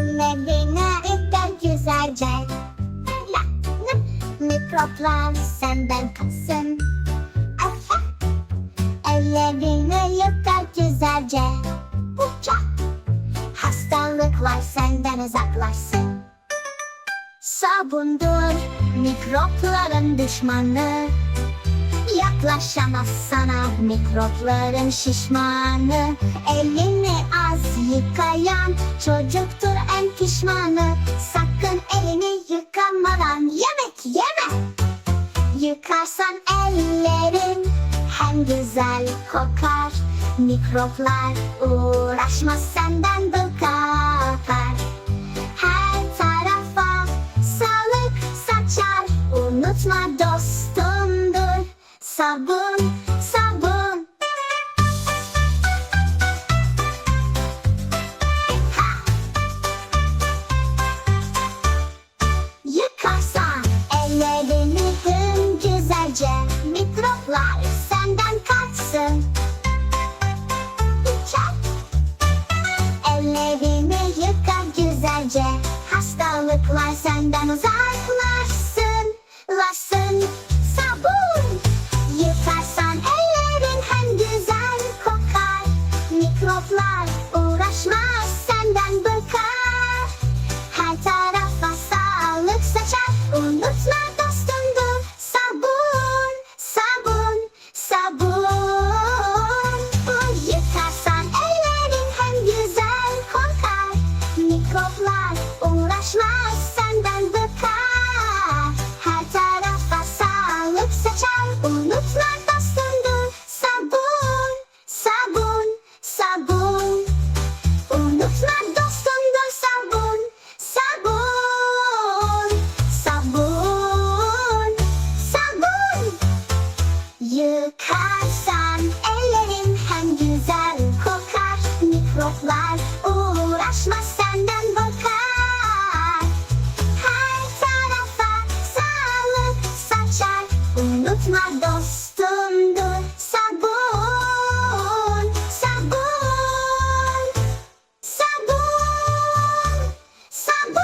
Ellerine yıka güzelce. La, la. Mikroplar senden kaçsın Afa. Ellerini yıka güzelce. Uçak Hastalıklar senden uzaklaşsın. Sabundur mikropların düşmanı. Yaklaşamaz sana mikropların şişmanı. Elini az yıkayan çocuktur pişmanı. Sakın elini yıkamadan yemek yeme. Yıkarsan ellerin hem güzel kokar. Mikroplar uğraşmaz senden saçar. Unutma dostumdur sabun Mikroplar senden kaçsın. Çak Ellerini yıka güzelce. Hastalıklar senden uzaklaşsın saçar Unutma dostumdur Sabun, sabun, sabun. Unutma dostumdur sabun, sabun, sabun, sabun. Yıkarsan ellerin hem güzel mikroplar uğraşmaz unutma dostumdur sabun, sabun. Sabun, sabun.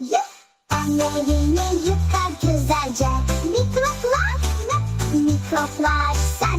Yık, ellerini yıka güzelce. Mikroplar, mikroplar. Loça,